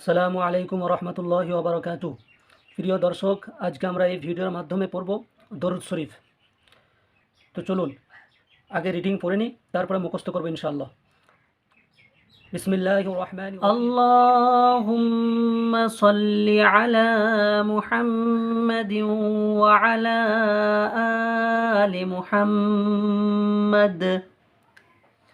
আসসালামু আলাইকুম রহমতুল্লাহ ওবরাকাতু প্রিয় দর্শক আজকে আমরা এই ভিডিওর মাধ্যমে পড়ব দরুদ শরীফ তো চলুন আগে রিডিং পড়ে নিই তারপরে মুখস্থ করবো ইনশাআল্লাহ বিসমিল্লাহ রহমান اللهم صل على محمد وعلى آل محمد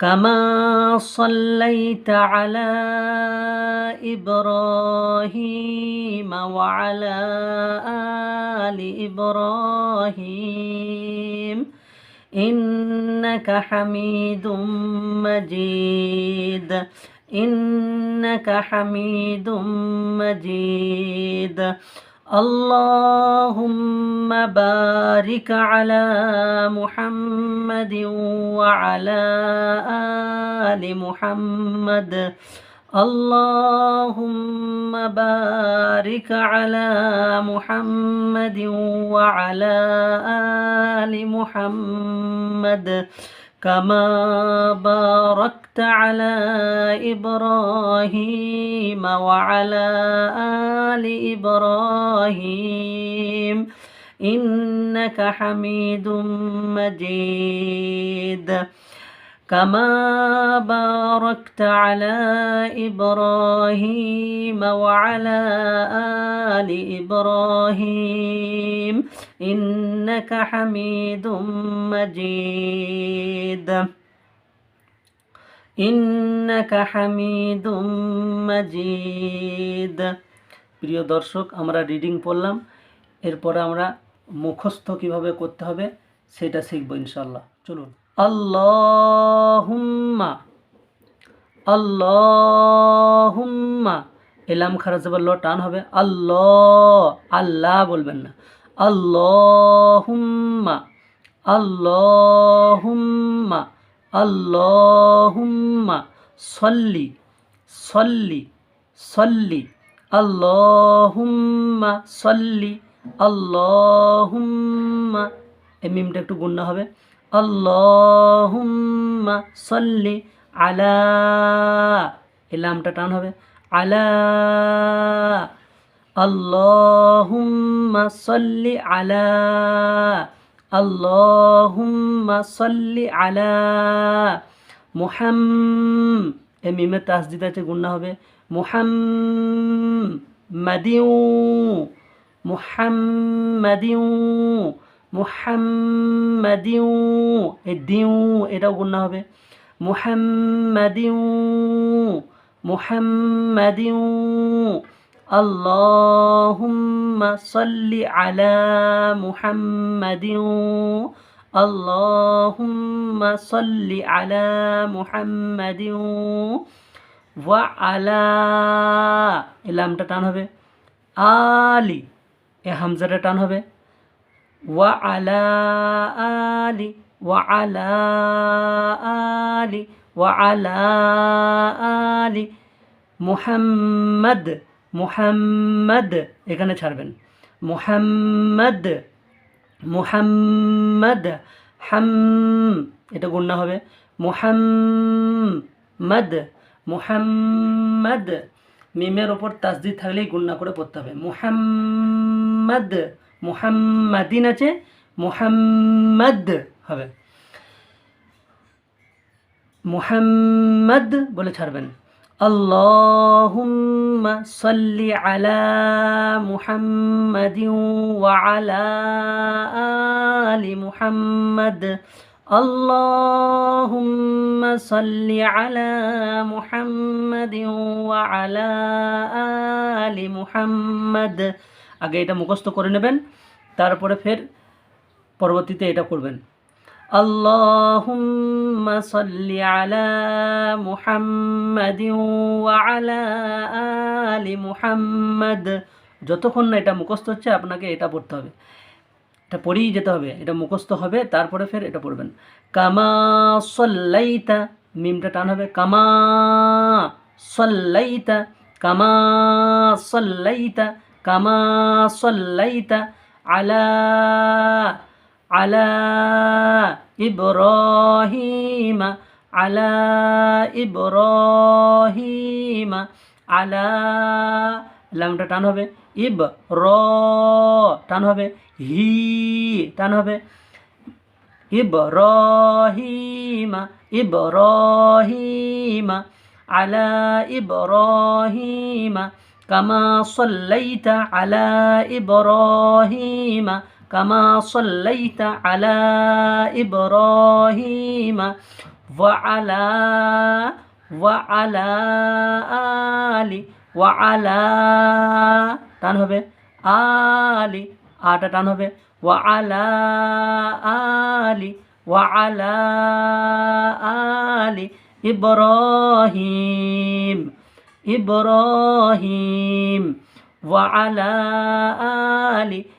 كما صليت على إبراهيم وعلى آل إبراهيم إنك حميد مجيد إنك حميد مجيد اللهم بارك على محمد وعلى آل محمد. اللهم بارك على محمد وعلى آل محمد. كما باركت على إبراهيم وعلى آل إبراهيم إنك حميد مجيد كما باركت على إبراهيم وعلى آل إبراهيم إنك حميد مجيد إنك حميد مجيد প্রিয় দর্শক আমরা রিডিং পড়লাম এরপরে আমরা মুখস্থ কিভাবে করতে হবে সেটা শিখবো ইনশাল্লাহ চলুন আল্লাহুম্মা আল্লাহুম্মা এলাম খারাজ ল টান হবে আল্লাহ আল্লাহ বলবেন না আল্লাহুম্মা আল্লাহুম্মা আল্লাহুম্মা, সল্লি সল্লি সল্লি, আল্লাহুম্মা সল্লি, আল্লাহুম্মা। এই মিমটা একটু গুন্না হবে। আল্লাহুম্মা সল্লি আলা এলামটা টান হবে। আলা আল্লাহুম্মা সল্লি আলা, আল্লাহুম্মা সল্লি আলা মুহাম এ মিমের তাসদিদ আছে গুন্না হবে। মুহাম মাদিউ মুহাম্মাদিউ মুহাম্মাদিউ। এই দিউ, এটাও গুণা হবে। মুহাম্মাদিউ মুহাম্মাদিউ আল্লাহুম্মা সাল্লি আলা মুহাম্মাদিউ আল্লাহুম্মা সাল্লি আলা মুহাম্মাদিউ ওয়া আলা এলামটা টান হবে আলি এ হামজাটা টান হবে وعلى آل وعلى آل وعلى آل মুহাম্মদ মুহাম্মদ, এখানে ছাড়বেন। মুহাম্মদ মুহাম্মদ, হাম, এটা গুণনা হবে। মুহাম্মদ মুহাম্মদ, মিমের ওপর তাসদিদ থাকলেই গুণনা করে পড়তে হবে। মুহাম্মদ, মুহাম্মাদিন আছে, মুহাম্মদ হবে। মুহাম্মদ বলে ছাড়বেন। আল্লাহুম্মা সাল্লি আলা মুহাম্মাদিন ওয়া আলা আলি মুহাম্মদ اللهم صل على محمد وعلى آل محمد আগে এটা মুখস্থ করে নেবেন তারপরে ফের পরবর্তীতে এটা করবেন اللهم صل على محمد وعلى آل محمد যতক্ষণ না এটা মুখস্থ হচ্ছে আপনাকে এটা পড়তে হবে এটা পড়েই যেতে হবে এটা মুখস্থ হবে তারপরে ফের এটা পড়বেন কামা সল্লাইতা মিমটা টান হবে কামা সল্লাইতা কামা সল্লাইতা কামা সল্লাইতা আলা আলা ইব্রাহিমা আলা ইব্রাহিমা, আলা, লামটা টান হবে ইব র টান হবে, হি, টান হবে, ইব্রাহিমা ইব্রাহিমা, আলা ইব্রাহিমা, কামা সাল্লাইতা আলা ইব্রাহিমা কামা সাল্লাইতা আলা ইব্রাহিমা وعلى وعلى آل وعلى টান হবে আলি আটা টান হবে وعلى آل وعلى آل إبراهيم إبراهيم وعلى آل إبراهيم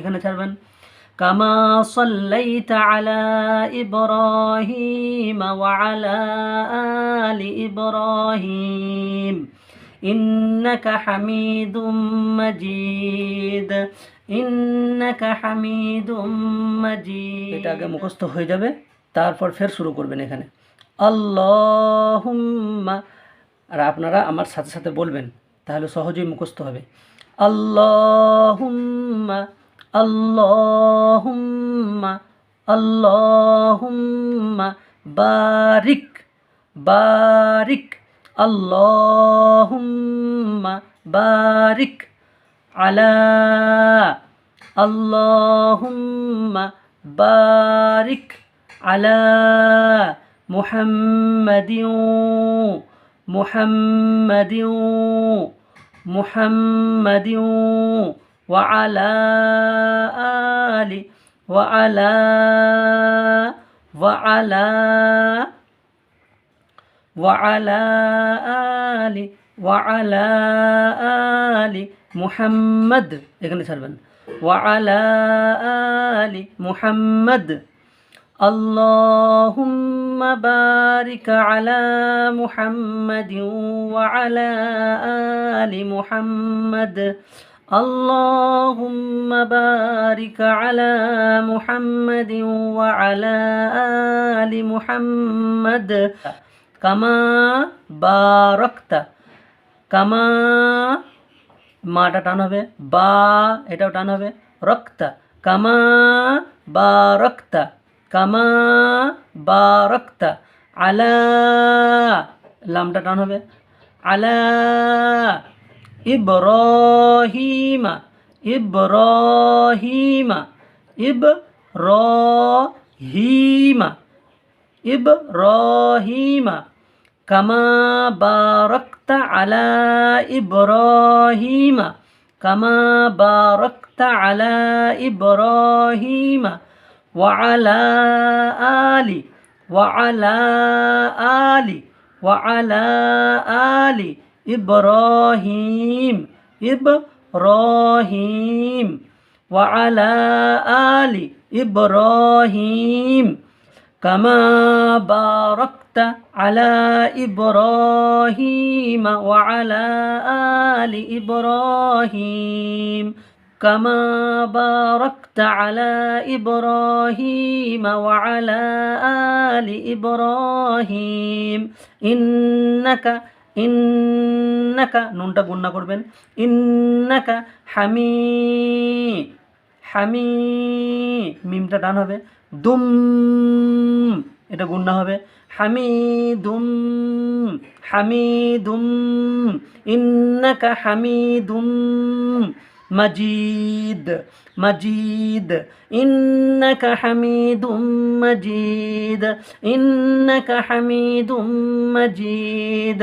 এখানে ছাড়বেন, কামা সাল্লাইতা আলা ইব্রাহিম ওয়া আলা আলি ইব্রাহিম, ইন্নাকা হামিদুম মাজিদ, ইন্নাকা হামিদুম মাজিদ। এটা আগে মুখস্থ হয়ে যাবে, তারপর ফের শুরু করবেন এখানে। আল্লাহুম্মা, আর আপনারা আমার সাথে সাথে বলবেন, তাহলে সহজেই মুখস্থ হবে। আল্লাহুম্মা اللهم اللهم بارك بارك اللهم بارك على اللهم بارك على محمد محمد محمد وعلى آل وعلى وعلى وعلى آل وعلى آل محمد এখানে ছাড়বেন وعلى آل محمد اللهم بارك على محمد وعلى آل محمد اللهم بارك على محمد وعلى آل محمد كما باركت كما মাটা টান হবে বা এটাও টান হবে রক্তা কামা বা রক্তা কামা বা রক্তা আলা লামটা টান হবে আলা إبراهيم إبراهيم إبراهيم إبراهيم. كما باركت على إبراهيم كما باركت على إبراهيم وعلى آل وعلى آل وعلى آل. إبراهيم إبراهيم وعلى آل إبراهيم كما باركت على إبراهيم وعلى آل إبراهيم كما باركت على إبراهيم وعلى آل إبراهيم إنك ইন্নাকা, নুনটা গুন্না করবেন। ইন্নাকা, হামি হামি, মিমটা টান হবে। দুম, এটা গুন্না হবে। হামিদুম হামিদুম ইন্নাকা হামিদুম মাজিদ মাজিদ। ইন্নাকা হামিদুম মাজিদ। ইন্নাকা হামিদুম মাজিদ।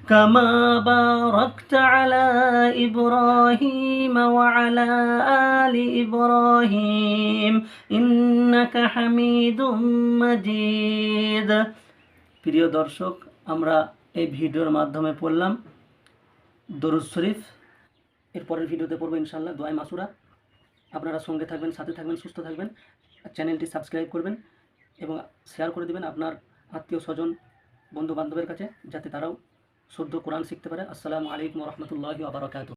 كما باركت على إبراهيم وعلى آل إبراهيم إنك حميد مجيد প্রিয় দর্শক আমরা এই ভিডিওর মাধ্যমে পড়লাম দরুদ শরীফ এর পরের ভিডিওতে পড়বো ইনশাল্লাহ দোয়াই মাসুরা আপনারা সঙ্গে থাকবেন সাথে থাকবেন সুস্থ থাকবেন আর চ্যানেলটি সাবস্ক্রাইব করবেন এবং শেয়ার করে দিবেন আপনার আত্মীয় স্বজন বন্ধু বান্ধবের কাছে যাতে তারাও শুদ্ধ কোরআন শিখতে পারে। আসসালামু আলাইকুম রহমতুল্লাহ আবরকাত